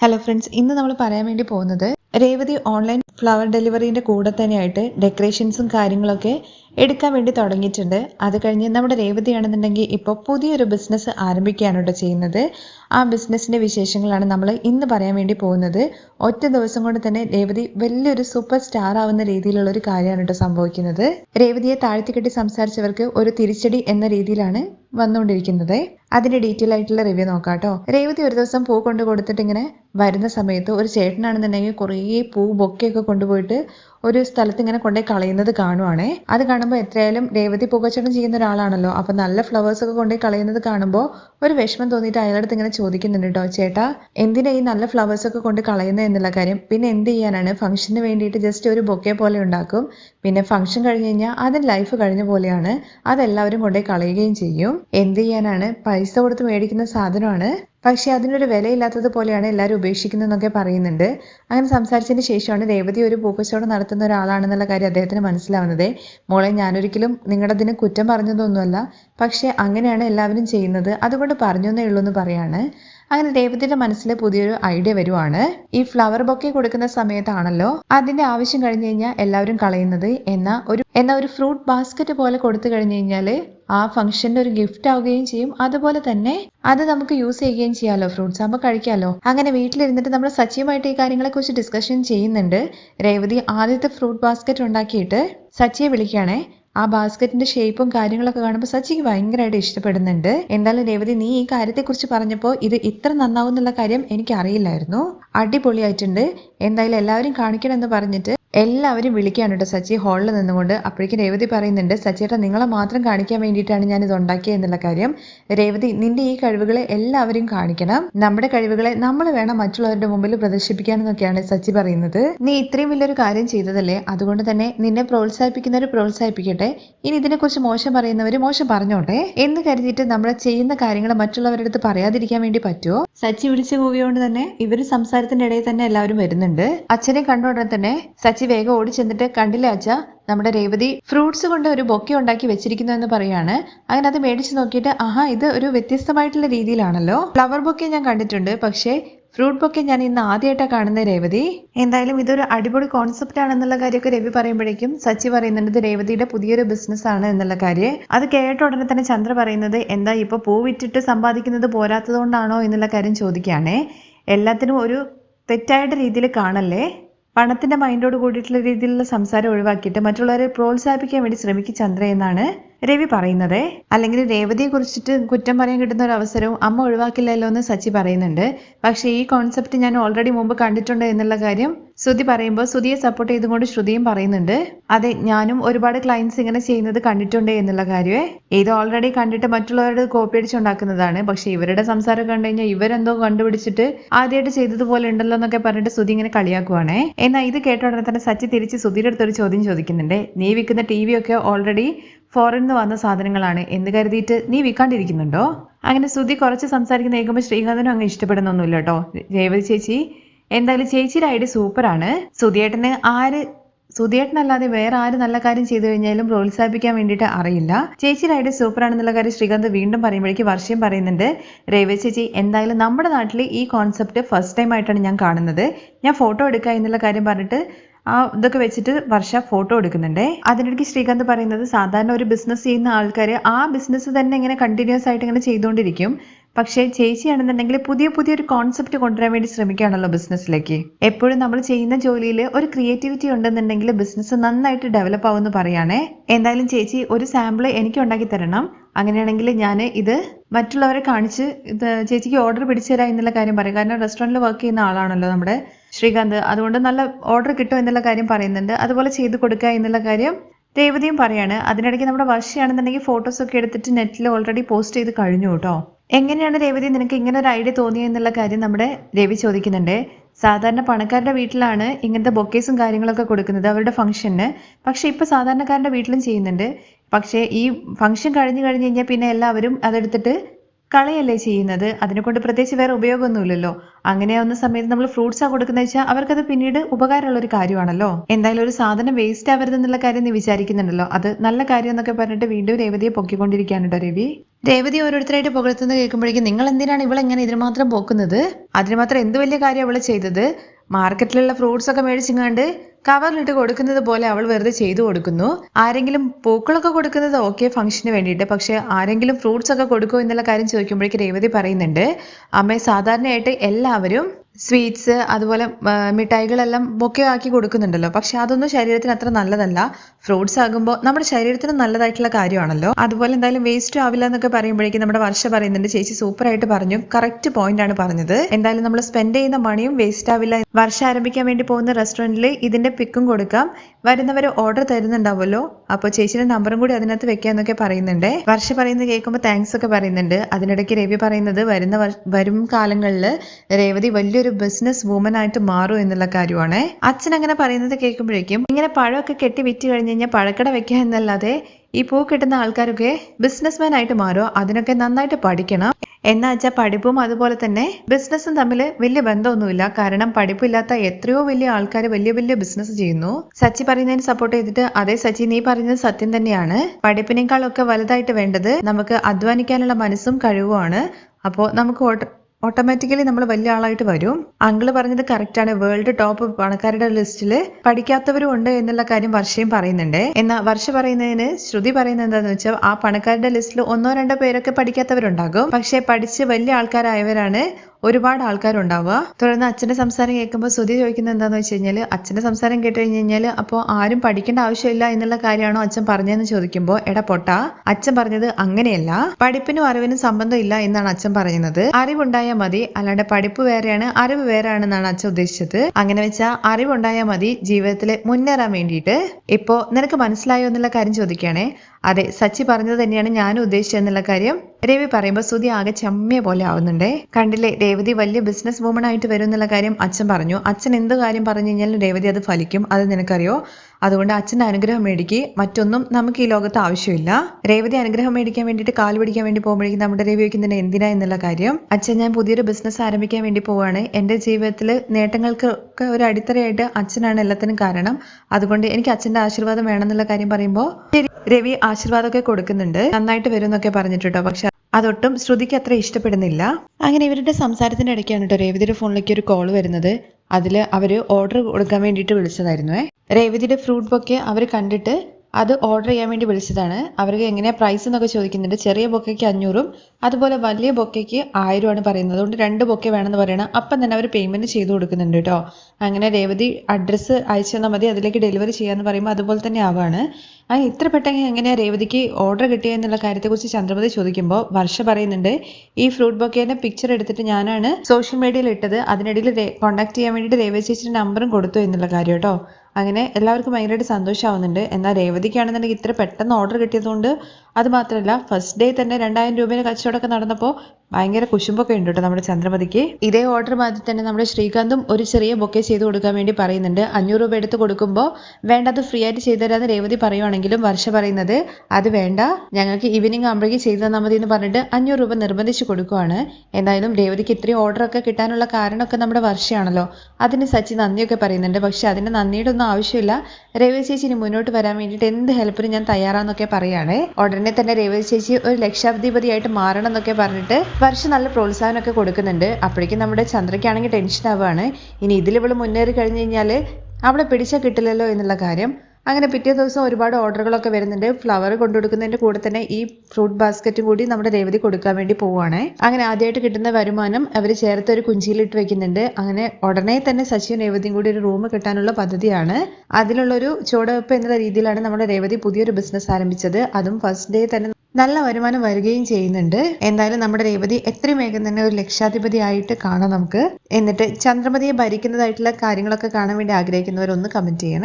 Hello friends ഇന്ന് നമ്മൾ പറയാൻ വേണ്ടി പോകുന്നത് രേവതി ഓൺലൈൻ ഫ്ലവർ ഡെലിവറീന്റെ കൂടെ തന്നെയായിട്ട് ഡെക്കറേഷൻസും കാര്യങ്ങളൊക്കെ എടുക്കാൻ വേണ്ടി തുടങ്ങിയിട്ടുണ്ട്. അത് കഴിഞ്ഞ് നമ്മുടെ രേവതിയാണെന്നുണ്ടെങ്കിൽ ഇപ്പോൾ പുതിയൊരു ബിസിനസ് ആരംഭിക്കുകയാണ് കേട്ടോ ചെയ്യുന്നത്. ആ ബിസിനസ്സിന്റെ വിശേഷങ്ങളാണ് നമ്മൾ ഇന്ന് പറയാൻ വേണ്ടി പോകുന്നത്. ഒറ്റ ദിവസം കൊണ്ട് തന്നെ രേവതി വലിയൊരു സൂപ്പർ സ്റ്റാർ ആവുന്ന രീതിയിലുള്ള ഒരു കാര്യമാണ് കേട്ടോ സംഭവിക്കുന്നത്. രേവതിയെ താഴ്ത്തിക്കെട്ടി സംസാരിച്ചവർക്ക് ഒരു തിരിച്ചടി എന്ന രീതിയിലാണ് വന്നുകൊണ്ടിരിക്കുന്നത്. അതിന്റെ ഡീറ്റെയിൽ ആയിട്ടുള്ള റിവ്യൂ നോക്കാം കേട്ടോ രേവതി ഒരു ദിവസം പൂ കൊണ്ട് കൊടുത്തിട്ട് ഇങ്ങനെ വരുന്ന സമയത്ത് ഒരു ചേട്ടനാണെന്നുണ്ടെങ്കിൽ കുറേ പൂ ബൊക്കെയൊക്കെ കൊണ്ടുപോയിട്ട് ഒരു സ്ഥലത്ത് ഇങ്ങനെ കൊണ്ടുപോയി കളയുന്നത് കാണുവാണേ. അത് കാണുമ്പോൾ എത്രയായാലും രേവതി പുകച്ചടം ചെയ്യുന്ന ഒരാളാണല്ലോ. അപ്പൊ നല്ല ഫ്ലവേഴ്സ് ഒക്കെ കൊണ്ടുപോയി കളയുന്നത് കാണുമ്പോൾ ഒരു വിഷമം തോന്നിയിട്ട് അയാളടുത്ത് ഇങ്ങനെ ചോദിക്കുന്നുണ്ട് കേട്ടോ ചേട്ടാ എന്തിനാ ഈ നല്ല ഫ്ലവേഴ്സ് ഒക്കെ കൊണ്ട് കളയുന്നത് എന്നുള്ള കാര്യം? പിന്നെ എന്ത് ചെയ്യാനാണ്? ഫംഗ്ഷന് വേണ്ടിയിട്ട് ജസ്റ്റ് ഒരു ബൊക്കെ പോലെ ഉണ്ടാക്കും. പിന്നെ ഫംഗ്ഷൻ കഴിഞ്ഞ് കഴിഞ്ഞാൽ അതിന് ലൈഫ് കഴിഞ്ഞ പോലെയാണ്. അതെല്ലാവരും കൊണ്ടുപോയി കളയുകയും ചെയ്യും. എന്ത് ചെയ്യാനാണ്? പൈസ കൊടുത്ത് മേടിക്കുന്ന സാധനമാണ്. പക്ഷെ അതിനൊരു വിലയില്ലാത്തത് പോലെയാണ് എല്ലാവരും ഉപേക്ഷിക്കുന്നതെന്നൊക്കെ പറയുന്നുണ്ട്. അങ്ങനെ സംസാരിച്ചതിന് ശേഷമാണ് രേവതി ഒരു പൂക്കച്ചവടം നടത്തുന്ന ഒരാളാണെന്നുള്ള കാര്യം അദ്ദേഹത്തിന് മനസ്സിലാവുന്നത്. മോളെ ഞാനൊരിക്കലും നിങ്ങളുടെ അതിന് കുറ്റം പറഞ്ഞതൊന്നുമല്ല. പക്ഷേ അങ്ങനെയാണ് എല്ലാവരും ചെയ്യുന്നത്. അതുകൊണ്ട് പറഞ്ഞു ഉള്ളൂ എന്ന് പറയാണ്. അങ്ങനെ രേവതിയുടെ മനസ്സിൽ പുതിയൊരു ഐഡിയ വരുവാണ്. ഈ ഫ്ലവർ ബൊക്കെ കൊടുക്കുന്ന സമയത്താണല്ലോ അതിന്റെ ആവശ്യം കഴിഞ്ഞു കഴിഞ്ഞാൽ എല്ലാവരും കളയുന്നത് എന്ന ഒരു എന്ന ഒരു ഫ്രൂട്ട് ബാസ്ക്കറ്റ് പോലെ കൊടുത്തു കഴിഞ്ഞു കഴിഞ്ഞാൽ ആ ഫംഗ്ഷന്റെ ഒരു ഗിഫ്റ്റ് ആവുകയും ചെയ്യും. അതുപോലെ തന്നെ അത് നമുക്ക് യൂസ് ചെയ്യുകയും ചെയ്യാമല്ലോ ഫ്രൂട്ട്സ് ആകുമ്പോൾ കഴിക്കാമല്ലോ അങ്ങനെ വീട്ടിലിരുന്നിട്ട് നമ്മൾ സച്ചിയുമായിട്ട് ഈ കാര്യങ്ങളെ കുറിച്ച് ഡിസ്കഷൻ ചെയ്യുന്നുണ്ട്. രേവതി ആദ്യത്തെ ഫ്രൂട്ട് ബാസ്ക്കറ്റ് ഉണ്ടാക്കിയിട്ട് സച്ചിയെ വിളിക്കുകയാണേ. ആ ബാസ്ക്കറ്റിന്റെ ഷേപ്പും കാര്യങ്ങളൊക്കെ കാണുമ്പോൾ സച്ചിക്ക് ഭയങ്കരമായിട്ട് ഇഷ്ടപ്പെടുന്നുണ്ട്. എന്തായാലും രേവതി നീ ഈ കാര്യത്തെക്കുറിച്ച് പറഞ്ഞപ്പോൾ ഇത് ഇത്ര നന്നാവും എന്നുള്ള കാര്യം എനിക്ക് അറിയില്ലായിരുന്നു അടിപൊളിയായിട്ടുണ്ട്. എന്തായാലും എല്ലാവരും കാണിക്കണം എന്ന് പറഞ്ഞിട്ട് എല്ലാവരും വിളിക്കുകയാണ് കേട്ടോ സച്ചി ഹാളിൽ നിന്നുകൊണ്ട്. അപ്പോഴേക്കും രേവതി പറയുന്നുണ്ട് സച്ചിയേട്ടാ നിങ്ങളെ മാത്രം കാണിക്കാൻ വേണ്ടിയിട്ടാണ് ഞാൻ ഉണ്ടാക്കിയത് എന്നുള്ള കാര്യം. രേവതി നിന്റെ ഈ കഴിവുകളെ എല്ലാവരും കാണിക്കണം. നമ്മുടെ കഴിവുകളെ നമ്മൾ വേണം മറ്റുള്ളവരുടെ മുമ്പിൽ പ്രദർശിപ്പിക്കാൻ എന്നൊക്കെയാണ് സച്ചി പറയുന്നത്. നീ ഇത്രയും വലിയൊരു കാര്യം ചെയ്തതല്ലേ? അതുകൊണ്ട് തന്നെ നിന്നെ പ്രോത്സാഹിപ്പിക്കുന്നവർ പ്രോത്സാഹിപ്പിക്കട്ടെ. ഇനി ഇതിനെക്കുറിച്ച് മോശം പറയുന്നവർ മോശം പറഞ്ഞോട്ടെ. എന്ന് കരുതിയിട്ട് നമ്മൾ ചെയ്യുന്ന കാര്യങ്ങൾ മറ്റുള്ളവരുടെ അടുത്ത് പറയാതിരിക്കാൻ വേണ്ടി പറ്റുമോ സച്ചി വിളിച്ചു പോവുകൊണ്ട് തന്നെ ഇവർ സംസാരത്തിന്റെ ഇടയിൽ തന്നെ എല്ലാവരും വരുന്നുണ്ട്. അച്ഛനെ കണ്ടോടനെ തന്നെ സച്ചി വേഗം ഓടി ചെന്നിട്ട് കണ്ടില്ല അച്ഛ? നമ്മുടെ രേവതി ഫ്രൂട്ട്സ് കൊണ്ട് ഒരു ബൊക്കെ ഉണ്ടാക്കി വെച്ചിരിക്കുന്നു എന്ന് പറയാണ്. അങ്ങനെ അത് മേടിച്ച് നോക്കിയിട്ട് ആഹാ ഇത് ഒരു വ്യത്യസ്തമായിട്ടുള്ള രീതിയിലാണല്ലോ. ഫ്ലവർ ബൊക്കെ ഞാൻ കണ്ടിട്ടുണ്ട് പക്ഷേ ഫ്രൂട്ട് ബൊക്കെ ഞാൻ ഇന്ന് ആദ്യമായിട്ടാണ് കാണുന്നത് രേവതി. എന്തായാലും ഇതൊരു അടിപൊളി കോൺസെപ്റ്റ് ആണെന്നുള്ള കാര്യമൊക്കെ രവി പറയുമ്പോഴേക്കും സച്ചി പറയുന്നുണ്ട് രേവതിയുടെ പുതിയൊരു ബിസിനസ് ആണ് എന്നുള്ള കാര്യം. അത് കേട്ട ഉടനെ തന്നെ ചന്ദ്ര പറയുന്നത് എന്താ ഇപ്പൊ പൂ വിറ്റിട്ട് സമ്പാദിക്കുന്നത് പോരാത്തത് കൊണ്ടാണോ? എന്നുള്ള കാര്യം ചോദിക്കുകയാണേ. എല്ലാത്തിനും ഒരു തെറ്റായിട്ട് രീതിയിൽ കാണല്ലേ? പണത്തിന്റെ മൈൻഡോട് കൂടിയിട്ടുള്ള രീതിയിലുള്ള സംസാരം ഒഴിവാക്കിയിട്ട് മറ്റുള്ളവരെ പ്രോത്സാഹിപ്പിക്കാൻ വേണ്ടി ശ്രമിക്കും ചന്ദ്ര എന്നാണ് രവി പറയുന്നത് അല്ലെങ്കിൽ രേവതിയെ കുറിച്ചിട്ട് കുറ്റം പറയാൻ കിട്ടുന്ന ഒരു അവസരവും അമ്മ ഒഴിവാക്കില്ലല്ലോ എന്ന് സച്ചി പറയുന്നുണ്ട്. പക്ഷേ ഈ കോൺസെപ്റ്റ് ഞാൻ ഓൾറെഡി മുമ്പ് കണ്ടിട്ടുണ്ട് എന്നുള്ള കാര്യം ശ്രുതി പറയുമ്പോൾ ശ്രുതിയെ സപ്പോർട്ട് ചെയ്തുകൊണ്ട് ശ്രുതിയും പറയുന്നുണ്ട്. അതെ ഞാനും ഒരുപാട് ക്ലയൻസ് ഇങ്ങനെ ചെയ്യുന്നത് കണ്ടിട്ടുണ്ട് എന്നുള്ള കാര്യമേ. ഇത് ഓൾറെഡി കണ്ടിട്ട് മറ്റുള്ളവരുടെ കോപ്പി അടിച്ചുണ്ടാക്കുന്നതാണ് പക്ഷെ ഇവരുടെ സംസാരം കണ്ടു കഴിഞ്ഞാൽ ഇവരെന്തോ കണ്ടുപിടിച്ചിട്ട് ആദ്യമായിട്ട് ചെയ്തതുപോലെ ഉണ്ടല്ലോ എന്നൊക്കെ പറഞ്ഞിട്ട് ശ്രുതി ഇങ്ങനെ കളിയാക്കുവാണേ. എന്നാൽ ഇത് കേട്ട ഉടനെ തന്നെ സച്ചി തിരിച്ച് ശ്രുതിയുടെ അടുത്തൊരു ചോദ്യം ചോദിക്കുന്നുണ്ട്. നീ വിൽക്കുന്ന ടി വി ഒക്കെ ഓൾറെഡി ഫോറിൻ വന്ന സാധനങ്ങളാണ് എന്ന് കരുതിയിട്ട് നീ വിൽക്കാണ്ടിരിക്കുന്നുണ്ടോ? അങ്ങനെ ശ്രുതി കുറച്ച് സംസാരിക്കുന്ന കേൾക്കുമ്പോൾ ശ്രീകാന്തനും അങ്ങ് ഇഷ്ടപ്പെടുന്നൊന്നുമില്ല കേട്ടോ. രേവതി ചേച്ചി എന്തായാലും ചേച്ചിയുടെ ഐഡിയ സൂപ്പറാണ്. സുധിയേട്ടന് ആര് സുധിയേട്ടനല്ലാതെ വേറെ ആര് നല്ല കാര്യം ചെയ്തു കഴിഞ്ഞാലും പ്രോത്സാഹിപ്പിക്കാൻ വേണ്ടിയിട്ട് അറിയില്ല. ചേച്ചിയുടെ ഐഡിയ സൂപ്പറാണെന്നുള്ള കാര്യം ശ്രീകാന്ത് വീണ്ടും പറയുമ്പോഴേക്ക് വർഷം പറയുന്നുണ്ട്. രേവതി ചേച്ചി എന്തായാലും നമ്മുടെ നാട്ടിൽ ഈ കോൺസെപ്റ്റ് ഫസ്റ്റ് ടൈം ആയിട്ടാണ് ഞാൻ കാണുന്നത്. ഞാൻ ഫോട്ടോ എടുക്കുക എന്നുള്ള കാര്യം പറഞ്ഞിട്ട് ആ ഇതൊക്കെ വെച്ചിട്ട് വർഷ ഫോട്ടോ എടുക്കുന്നുണ്ടേ. അതിനിടയ്ക്ക് ശ്രീകാന്ത് പറയുന്നത് സാധാരണ ഒരു ബിസിനസ് ചെയ്യുന്ന ആൾക്കാർ ആ ബിസിനസ് തന്നെ ഇങ്ങനെ കണ്ടിന്യൂസ് ആയിട്ട് ഇങ്ങനെ ചെയ്തുകൊണ്ടിരിക്കും. പക്ഷേ ചേച്ചിയാണെന്നുണ്ടെങ്കിൽ പുതിയ പുതിയൊരു കോൺസെപ്റ്റ് കൊണ്ടുവരാൻ വേണ്ടി ശ്രമിക്കുകയാണല്ലോ ബിസിനസ്സിലേക്ക് എപ്പോഴും നമ്മൾ ചെയ്യുന്ന ജോലിയിൽ ഒരു ക്രിയേറ്റിവിറ്റി ഉണ്ടെന്നുണ്ടെങ്കിൽ ബിസിനസ് നന്നായിട്ട് ഡെവലപ്പ് ആവുമെന്ന് പറയുകയാണേ എന്തായാലും ചേച്ചി ഒരു സാമ്പിൾ എനിക്ക് ഉണ്ടാക്കി തരണം. അങ്ങനെയാണെങ്കിൽ ഞാൻ ഇത് മറ്റുള്ളവരെ കാണിച്ച് ചേച്ചിക്ക് ഓർഡർ പിടിച്ചു തരാം എന്നുള്ള കാര്യം പറയും. കാരണം റെസ്റ്റോറന്റിൽ വർക്ക് ചെയ്യുന്ന ആളാണല്ലോ നമ്മുടെ ശ്രീകാന്ത് അതുകൊണ്ട് നല്ല ഓർഡർ കിട്ടും എന്നുള്ള കാര്യം പറയുന്നുണ്ട്. അതുപോലെ ചെയ്ത് കൊടുക്കുക എന്നുള്ള കാര്യം രേവതിയും പറയാണ്. അതിനിടയ്ക്ക് നമ്മുടെ വർഷയാണെന്നുണ്ടെങ്കിൽ ഫോട്ടോസ് ഒക്കെ എടുത്തിട്ട് നെറ്റിൽ ഓൾറെഡി പോസ്റ്റ് ചെയ്ത് കഴിഞ്ഞു കേട്ടോ. എങ്ങനെയാണ് രേവതി നിനക്ക് ഇങ്ങനെ ഒരു ഐഡിയ തോന്നിയത് എന്നുള്ള കാര്യം നമ്മുടെ രവി ചോദിക്കുന്നുണ്ട്. സാധാരണ പണക്കാരുടെ വീട്ടിലാണ് ഇങ്ങനത്തെ ബൊക്കേസും കാര്യങ്ങളൊക്കെ കൊടുക്കുന്നത് അവരുടെ ഫംഗ്ഷന് പക്ഷേ ഇപ്പൊ സാധാരണക്കാരുടെ വീട്ടിലും ചെയ്യുന്നുണ്ട്. പക്ഷേ ഈ ഫംഗ്ഷൻ കഴിഞ്ഞു കഴിഞ്ഞു കഴിഞ്ഞാൽ പിന്നെ എല്ലാവരും അതെടുത്തിട്ട് കളയല്ലേ ചെയ്യുന്നത്? അതിനെക്കൊണ്ട് പ്രത്യേകിച്ച് വേറെ ഉപയോഗമൊന്നുമില്ലല്ലോ. അങ്ങനെ ആവുന്ന സമയത്ത് നമ്മൾ ഫ്രൂട്ട്സാ കൊടുക്കുന്ന വെച്ചാൽ അവർക്കത് പിന്നീട് ഉപകാരമുള്ള ഒരു കാര്യമാണല്ലോ. എന്തായാലും ഒരു സാധനം വേസ്റ്റ് ആവരുത് എന്നുള്ള കാര്യം നീ വിചാരിക്കുന്നുണ്ടല്ലോ. അത് നല്ല കാര്യം എന്നൊക്കെ പറഞ്ഞിട്ട് വീണ്ടും രേവതിയെ പൊക്കിക്കൊണ്ടിരിക്കുകയാണ് രവി. രേവതി ഓരോരുത്തരായിട്ട് പുകഴ്ത്തുന്നത് കേൾക്കുമ്പോഴേക്കും നിങ്ങൾ എന്തിനാണ് ഇവളെങ്ങനെ ഇതിന് മാത്രം പോക്കുന്നത്? അതിന് മാത്രം എന്ത് വലിയ കാര്യം അവൾ ചെയ്തത്? മാർക്കറ്റിലുള്ള ഫ്രൂട്ട്സ് ഒക്കെ മേടിച്ചിങ്ങാണ്ട് കവറിലിട്ട് കൊടുക്കുന്നത് പോലെ അവൾ വെറുതെ ചെയ്തു കൊടുക്കുന്നു. ആരെങ്കിലും പൂക്കളൊക്കെ കൊടുക്കുന്നത് ഓക്കെ ഫംഗ്ഷന് വേണ്ടിയിട്ട്. പക്ഷെ ആരെങ്കിലും ഫ്രൂട്ട്സ് ഒക്കെ കൊടുക്കുമോ എന്നുള്ള കാര്യം ചോദിക്കുമ്പോഴേക്ക് രേവതി പറയുന്നുണ്ട് അമ്മയെ സാധാരണയായിട്ട് എല്ലാവരും സ്വീറ്റ്സ് അതുപോലെ മിഠായികളെല്ലാം ബൊക്കെ ആക്കി കൊടുക്കുന്നുണ്ടല്ലോ. പക്ഷെ അതൊന്നും ശരീരത്തിന് അത്ര നല്ലതല്ല. ഫ്രൂട്ട്സ് ആകുമ്പോൾ നമ്മുടെ ശരീരത്തിന് നല്ലതായിട്ടുള്ള കാര്യമാണല്ലോ. അതുപോലെ എന്തായാലും വേസ്റ്റ് ആവില്ല എന്നൊക്കെ പറയുമ്പോഴേക്കും നമ്മുടെ വർഷ പറയുന്നുണ്ട് ചേച്ചി സൂപ്പർ ആയിട്ട് പറഞ്ഞു. കറക്റ്റ് പോയിന്റ് ആണ് പറഞ്ഞത്. എന്തായാലും നമ്മൾ സ്പെൻഡ് ചെയ്യുന്ന മണിയും വേസ്റ്റ് ആവില്ല. വർഷം ആരംഭിക്കാൻ വേണ്ടി പോകുന്ന റെസ്റ്റോറന്റിൽ ഇതിന്റെ പിക്കും കൊടുക്കാം. വരുന്നവർ ഓർഡർ തരുന്നുണ്ടാവുമല്ലോ. അപ്പോൾ ചേച്ചിയുടെ നമ്പറും കൂടി അതിനകത്ത് വെക്കാന്നൊക്കെ പറയുന്നുണ്ട്. വർഷ പറയുന്നത് കേൾക്കുമ്പോൾ താങ്ക്സ് ഒക്കെ പറയുന്നുണ്ട്. അതിനിടയ്ക്ക് രവി പറയുന്നത് വരുന്ന വരും കാലങ്ങളിൽ രേവതി വലിയൊരു ബിസിനസ് വുമൻ ആയിട്ട് മാറും എന്നുള്ള കാര്യമാണ്. അച്ഛൻ അങ്ങനെ പറയുന്നത് കേൾക്കുമ്പോഴേക്കും ഇങ്ങനെ പഴമൊക്കെ കെട്ടി വിറ്റ് കഴിഞ്ഞ് കഴിഞ്ഞാൽ പഴക്കട വെക്കുക എന്നല്ലാതെ ഈ പൂ കിട്ടുന്ന ആൾക്കാരൊക്കെ ബിസിനസ്മാൻ ആയിട്ട് മാറുക അതിനൊക്കെ നന്നായിട്ട് പഠിക്കണം. എന്നാ വെച്ചാൽ പഠിപ്പും അതുപോലെ തന്നെ ബിസിനസ്സും തമ്മിൽ വലിയ ബന്ധമൊന്നുമില്ല. കാരണം പഠിപ്പില്ലാത്ത എത്രയോ വലിയ ആൾക്കാർ വലിയ വലിയ ബിസിനസ് ചെയ്യുന്നു. സച്ചി പറയുന്നതിന് സപ്പോർട്ട് ചെയ്തിട്ട് അതേ സച്ചി നീ പറയുന്നത് സത്യം തന്നെയാണ്. പഠിപ്പിനേക്കാളൊക്കെ വലുതായിട്ട് വേണ്ടത് നമുക്ക് അധ്വാനിക്കാനുള്ള മനസ്സും കഴിവുമാണ്. അപ്പോൾ നമുക്ക് ഓട്ടോമാറ്റിക്കലി നമ്മൾ വലിയ ആളായിട്ട് വരും. അങ്കിൾ പറഞ്ഞത് കറക്റ്റ് ആണ്. വേൾഡ് ടോപ്പ് പണക്കാരുടെ ലിസ്റ്റിൽ പഠിക്കാത്തവരും ഉണ്ട് എന്നുള്ള കാര്യം വർഷയും പറയുന്നുണ്ട്. എന്നാൽ വർഷ പറയുന്നതിന് ശ്രുതി പറയുന്നത് എന്താണെന്ന് വെച്ചാൽ ആ പണക്കാരുടെ ലിസ്റ്റിൽ ഒന്നോ രണ്ടോ പേരൊക്കെ പഠിക്കാത്തവരുണ്ടാകും. പക്ഷേ പഠിച്ച് വലിയ ആൾക്കാരായവരാണ് ഒരുപാട് ആൾക്കാരുണ്ടാവുക. തുടർന്ന് അച്ഛന്റെ സംസാരം കേൾക്കുമ്പോൾ ശ്രുതി ചോദിക്കുന്നത് എന്താണെന്ന് വെച്ച് കഴിഞ്ഞാൽ അച്ഛന്റെ സംസാരം കേട്ട് കഴിഞ്ഞ് കഴിഞ്ഞാൽ അപ്പോൾ ആരും പഠിക്കേണ്ട ആവശ്യമില്ല എന്നുള്ള കാര്യമാണോ അച്ഛൻ പറഞ്ഞതെന്ന് ചോദിക്കുമ്പോൾ എടാ പൊട്ട അച്ഛൻ പറഞ്ഞത് അങ്ങനെയല്ല. പഠിപ്പിനും അറിവിനും സംബന്ധമില്ല എന്നാണ് അച്ഛൻ പറയുന്നത്. അറിവുണ്ടായാൽ മതി അല്ലാണ്ട് പഠിപ്പ് വേറെയാണ് അറിവ് വേറെയാണെന്നാണ് അച്ഛൻ ഉദ്ദേശിച്ചത്. അങ്ങനെ വെച്ചാൽ അറിവുണ്ടായാൽ മതി ജീവിതത്തിൽ മുന്നേറാൻ വേണ്ടിയിട്ട്. ഇപ്പോ നിനക്ക് മനസ്സിലായോ എന്നുള്ള കാര്യം ചോദിക്കുകയാണേ അതെ സച്ചി പറഞ്ഞത് തന്നെയാണ് ഞാൻ ഉദ്ദേശിച്ചത് എന്നുള്ള കാര്യം. രവി പറയുമ്പോൾ സുധി ആകെ ചമ്മിയ പോലെ ആവുന്നുണ്ടേ. കണ്ടില്ലേ രേവതി വലിയ ബിസിനസ് വുമൺ ആയിട്ട് വരും എന്നുള്ള കാര്യം അച്ഛൻ പറഞ്ഞു. അച്ഛൻ എന്ത് കാര്യം പറഞ്ഞു കഴിഞ്ഞാലും രേവതി അത് ഫലിക്കും. അത് നിനക്കറിയോ? അതുകൊണ്ട് അച്ഛന്റെ അനുഗ്രഹം മേടിക്ക്. മറ്റൊന്നും നമുക്ക് ഈ ലോകത്ത് ആവശ്യമില്ല. രേവതി അനുഗ്രഹം മേടിക്കാൻ വേണ്ടിയിട്ട് കാൽ പിടിക്കാൻ വേണ്ടി പോകുമ്പോഴേക്കും നമ്മുടെ രവി വയ്ക്കുന്നതിന് എന്തിനാ എന്നുള്ള കാര്യം. അച്ഛൻ ഞാൻ പുതിയൊരു ബിസിനസ് ആരംഭിക്കാൻ വേണ്ടി പോവാണ്. എന്റെ ജീവിതത്തിൽ നേട്ടങ്ങൾക്ക് ഒരു അടിത്തറയായിട്ട് അച്ഛനാണ് എല്ലാത്തിനും കാരണം. അതുകൊണ്ട് എനിക്ക് അച്ഛന്റെ ആശീർവാദം വേണമെന്നുള്ള കാര്യം പറയുമ്പോൾ രവി ആശീർവാദമൊക്കെ കൊടുക്കുന്നുണ്ട്. നന്നായിട്ട് വരും എന്നൊക്കെ പറഞ്ഞിട്ടുട്ടോ പക്ഷെ അതൊട്ടും ശ്രുതിക്ക് അത്ര ഇഷ്ടപ്പെടുന്നില്ല. അങ്ങനെ ഇവരുടെ സംസാരത്തിന്റെ ഇടയ്ക്കാണ് കേട്ടോ രേവതിയുടെ ഫോണിലേക്ക് ഒരു കോൾ വരുന്നത്. അതിൽ അവർ ഓർഡർ കൊടുക്കാൻ വേണ്ടിയിട്ട് വിളിച്ചതായിരുന്നു. രേവതിയുടെ ഫ്രൂട്ട് ബൊക്കെ അവർ കണ്ടിട്ട് അത് ഓർഡർ ചെയ്യാൻ വേണ്ടി വിളിച്ചതാണ്. അവർക്ക് എങ്ങനെയാണ് പ്രൈസ് എന്നൊക്കെ ചോദിക്കുന്നുണ്ട്. ചെറിയ ബൊക്കയ്ക്ക് അഞ്ഞൂറും അതുപോലെ വലിയ ബൊക്കയ്ക്ക് ആയിരമാണ് പറയുന്നത്. അതുകൊണ്ട് രണ്ട് ബൊക്കെ വേണമെന്ന് പറയണം. അപ്പം തന്നെ അവർ പേയ്മെന്റ് ചെയ്തു കൊടുക്കുന്നുണ്ട് കേട്ടോ. അങ്ങനെ രേവതി അഡ്രസ്സ് അയച്ചു തന്നാൽ മതി. അതിലേക്ക് ഡെലിവറി ചെയ്യാമെന്ന് പറയുമ്പോൾ അതുപോലെ തന്നെ ആവാണ്. ആ ഇത്ര പെട്ടെന്ന് എങ്ങനെയാണ് രേവതിക്ക് ഓർഡർ കിട്ടിയെന്നുള്ള കാര്യത്തെക്കുറിച്ച് ചന്ദ്രമതി ചോദിക്കുമ്പോൾ വർഷ പറയുന്നുണ്ട്. ഈ ഫ്രൂട്ട് ബൊക്കേന്റെ പിക്ചർ എടുത്തിട്ട് ഞാനാണ് സോഷ്യൽ മീഡിയയിൽ ഇട്ടത്. അതിനിടയിൽ കോൺടാക്ട് ചെയ്യാൻ വേണ്ടിയിട്ട് രേവതി ചേച്ചിയുടെ നമ്പറും കൊടുത്തു എന്നുള്ള കാര്യം കേട്ടോ. അങ്ങനെ എല്ലാവർക്കും ഭയങ്കരമായിട്ട് സന്തോഷമാവുന്നുണ്ട്. എന്നാൽ രേവതിക്കാണെന്നുണ്ടെങ്കിൽ ഇത്ര പെട്ടെന്ന് ഓർഡർ കിട്ടിയതുകൊണ്ട് അത് മാത്രമല്ല ഫസ്റ്റ് ഡേ തന്നെ രണ്ടായിരം രൂപയുടെ കച്ചവടമൊക്കെ നടന്നപ്പോൾ ഭയങ്കര കുശുമ്പൊക്കെ ഉണ്ട് കേട്ടോ നമ്മുടെ ചന്ദ്രമതിക്ക് ഇതേ ഓർഡർ മാതിരി തന്നെ നമ്മുടെ ശ്രീകാന്തും ഒരു ചെറിയ ബൊക്കെ ചെയ്ത് കൊടുക്കാൻ വേണ്ടി പറയുന്നുണ്ട്. അഞ്ഞൂറ് രൂപ എടുത്ത് കൊടുക്കുമ്പോൾ വേണ്ട അത് ഫ്രീ ആയിട്ട് ചെയ്തു തരാമെന്ന് രേവതി പറയുവാണെങ്കിലും വർഷ പറയുന്നത് അത് വേണ്ട. ഞങ്ങൾക്ക് ഈവനിങ് ആകുമ്പോഴേക്ക് ചെയ്തു തന്നാൽ മതി എന്ന് പറഞ്ഞിട്ട് അഞ്ഞൂറ് രൂപ നിർബന്ധിച്ച് കൊടുക്കുവാണ്. എന്തായാലും രേവതിക്ക് ഇത്രയും ഓർഡറൊക്കെ കിട്ടാനുള്ള കാരണമൊക്കെ നമ്മുടെ വർഷയാണല്ലോ. അതിന് സച്ചി നന്ദിയൊക്കെ പറയുന്നുണ്ട്. പക്ഷെ അതിന് നന്ദിയുടെ ഒന്നും ആവശ്യമില്ല. രേവതി ചേച്ചി ഇനി മുന്നോട്ട് വരാൻ വേണ്ടിയിട്ട് എന്ത് ഹെൽപ്പിനും ഞാൻ തയ്യാറാന്നൊക്കെ പറയുകയാണ് ഉടനെ തന്നെ രേവതി ചേച്ചി ഒരു ലക്ഷാധിപതിയായിട്ട് മാറണം എന്നൊക്കെ പറഞ്ഞിട്ട് വർഷ നല്ല പ്രോത്സാഹനമൊക്കെ കൊടുക്കുന്നുണ്ട്. അപ്പോഴേക്കും നമ്മുടെ ചന്ദ്രയ്ക്കാണെങ്കിൽ ടെൻഷൻ ആവുകയാണ്. ഇനി ഇതിൽ ഇവൾ മുന്നേറി കഴിഞ്ഞ് കഴിഞ്ഞാൽ അവളെ പിടിച്ചാൽ കിട്ടില്ലല്ലോ എന്നുള്ള കാര്യം അങ്ങനെ പിറ്റേ ദിവസം ഒരുപാട് ഓർഡറുകളൊക്കെ വരുന്നുണ്ട്. ഫ്ലവർ കൊണ്ടുകൊടുക്കുന്നതിന്റെ കൂടെ തന്നെ ഈ ഫ്രൂട്ട് ബാസ്ക്കറ്റും കൂടി നമ്മുടെ രേവതി കൊടുക്കാൻ വേണ്ടി പോവുകയാണ് അങ്ങനെ ആദ്യമായിട്ട് കിട്ടുന്ന വരുമാനം അവർ ചേർത്ത് ഒരു കുഞ്ചിയിലിട്ട് വെക്കുന്നുണ്ട്. അങ്ങനെ ഉടനെ തന്നെ സച്ചിയും രേവതിയും കൂടി ഒരു റൂം കിട്ടാനുള്ള പദ്ധതിയാണ്. അതിലുള്ളൊരു ചുവടുവെപ്പ് എന്ന രീതിയിലാണ് നമ്മുടെ രേവതി പുതിയൊരു ബിസിനസ് ആരംഭിച്ചത്. അതും ഫസ്റ്റ് ഡേ തന്നെ നല്ല വരുമാനം വരികയും ചെയ്യുന്നുണ്ട്. എന്തായാലും നമ്മുടെ രേവതി എത്രയും വേഗം തന്നെ ഒരു ലക്ഷാധിപതി ആയിട്ട് കാണാം നമുക്ക്. എന്നിട്ട് ചന്ദ്രമതിയെ ഭരിക്കുന്നതായിട്ടുള്ള കാര്യങ്ങളൊക്കെ കാണാൻ വേണ്ടി ആഗ്രഹിക്കുന്നവരൊന്ന് കമന്റ് ചെയ്യണം.